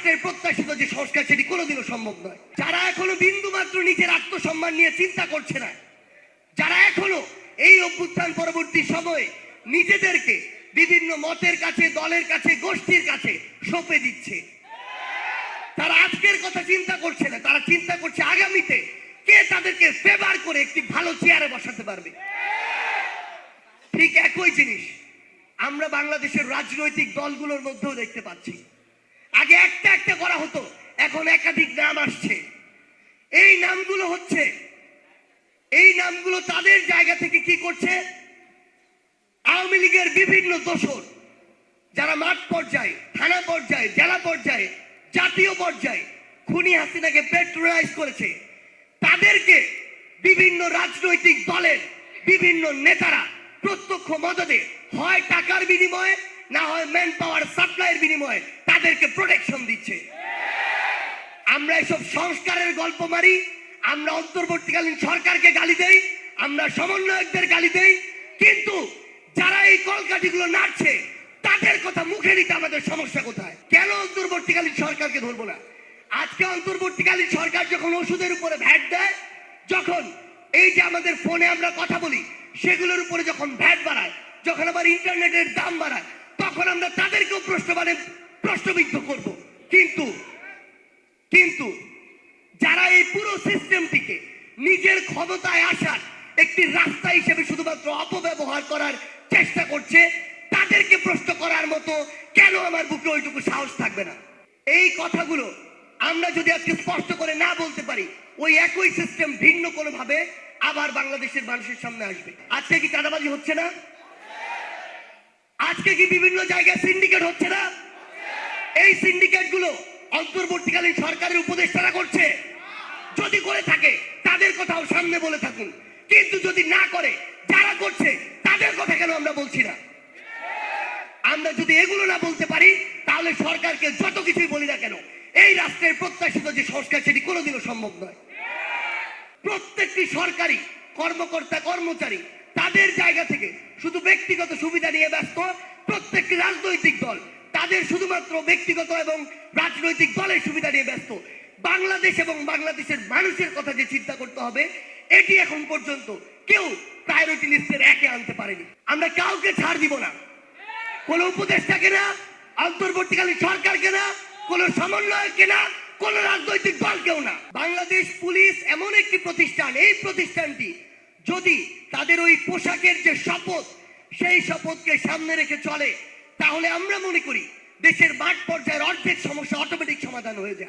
রাষ্ট্রের প্রত্যাশিত যে সংস্কার সেটি কোনোদিনও সম্ভব নয়। যারা এখনও বিন্দু মাত্র নিজের আত্মসম্মান নিয়ে চিন্তা করছে না, যারা এখনও এই অভ্যুত্থান পরবর্তী সময়ে নিজেদেরকে বিভিন্ন মতের কাছে, দলের কাছে, গোষ্ঠীর কাছে সঁপে দিচ্ছে। তারা আজকের কথা চিন্তা করছে না, তারা চিন্তা করছে আগামীতে কে তাদেরকে ফেভার করে একটি ভালো চেয়ারে বসাতে পারবে। ঠিক একই জিনিস আমরা বাংলাদেশের রাজনৈতিক দলগুলোর মধ্যেও দেখতে পাচ্ছি। আগে একটা একটা করা হতো, এখন একাধিক নাম আসছে। এই নামগুলো হচ্ছে, এই নামগুলো তাদের জায়গা থেকে কি করছে? আওয়ামী লীগের বিভিন্ন দোষর, যারা মাঠ পর্যায়ে, থানা পর্যায়ে, জেলা পর্যায়ে, জাতীয় পর্যায়ে খুনি হাসিনাকে পেট্রোলাইজ করেছে, তাদেরকে বিভিন্ন রাজনৈতিক দলের বিভিন্ন নেতারা প্রত্যক্ষ মদদে হয় টাকার বিনিময়ে না হয় ম্যান পাওয়ার সাপ্লাইয়ের বিনিময়ে তাদেরকে প্রোটেকশন দিচ্ছে। আমরা এসব সংস্কারের গল্প মারি, আমরা অন্তর্বর্তীকালীন সরকারকে গালি দেই, আমরা সমন্বয়কদের গালি দেই, কিন্তু যারা এই কলকাঠিগুলো নাড়ছে, তাদের কথা মুখে নিতে আমাদের সমস্যা কোথায়? কেন অন্তর্বর্তীকালীন সরকারকে ধরবো না? আজকে অন্তর্বর্তীকালীন সরকার যখন ওষুধের উপরে ভ্যাট দেয়, যখন এই যে আমাদের ফোনে আমরা কথা বলি, সেগুলোর উপরে যখন ভ্যাট বাড়ায়, যখন আবার ইন্টারনেটের দাম বাড়ায় তখন আমরা তাদেরকেও প্রশ্ন মানে প্রশ্নবিদ্ধ করব। কিন্তু কিন্তু যারা এই পুরো সিস্টেমটিকে নিজের ক্ষমতায় আসার একটি রাস্তা হিসেবে শুধুমাত্র অপব্যবহার করার চেষ্টা করছে, তাদেরকে প্রশ্ন করার মতো কেন আমার বুকে ওইটুকু সাহস থাকবে না? এই কথাগুলো আমরা যদি আজকে স্পষ্ট করে না বলতে পারি, ওই একই সিস্টেম ভিন্ন কোনো ভাবে আবার বাংলাদেশের মানুষের সামনে আসবে। আজকে কি চাঁদাবাজি হচ্ছে না? আজকে কি বিভিন্ন জায়গায় সিন্ডিকেট হচ্ছে না? এই সিন্ডিকেটগুলো অন্তর্বর্তীকালীন সরকারের উপদেষ্টারা করছে। যদি করে থাকে, তাদের কথাও সামনে বলে থাকুন। কিন্তু যদি না করে, যারা করছে, তাদের কথা কেন আমরা বলছি না? আমরা যদি এগুলো না বলতে পারি, তাহলে সরকারকে যত কিছুই বলি না কেন, এই রাষ্ট্রের প্রত্যাশিত যে সংস্কার, সেটি কোনোদিনও সম্ভব নয়। প্রত্যেকটি সরকারি কর্মকর্তা, কর্মচারী, তাদের জায়গা থেকে শুধু ব্যক্তিগত সুবিধা নিয়ে ব্যস্ত প্রত্যেকটি রাজনৈতিক দল তাদের শুধুমাত্র ব্যক্তিগত এবং রাজনৈতিক দলের সুবিধা নিয়ে ব্যস্ত। বাংলাদেশ এবং বাংলাদেশের মানুষের কথা যে চিন্তা করতে হবে, এটি এখন পর্যন্ত কেউ প্রায়োরিটি লিস্টের একে আনতে পারেনি। আমরা কাউকে ছাড় দিব না। কোন উপদেষ্টাকে না অন্তর্বর্তীকালীন সরকারকে না কোন সমন্বয়কে না কোন রাজনৈতিক দলকেও না। বাংলাদেশ পুলিশ এমন একটি প্রতিষ্ঠান, এই প্রতিষ্ঠানটি যদি তাদের ওই পোশাকের যে শপথ সেই শপথকে সামনে রেখে চলে, তাহলে আমরা মনে করি দেশের মাঠ পর্যায়ের অর্ধেক সমস্যা অটোমেটিক সমাধান হয়ে যায়।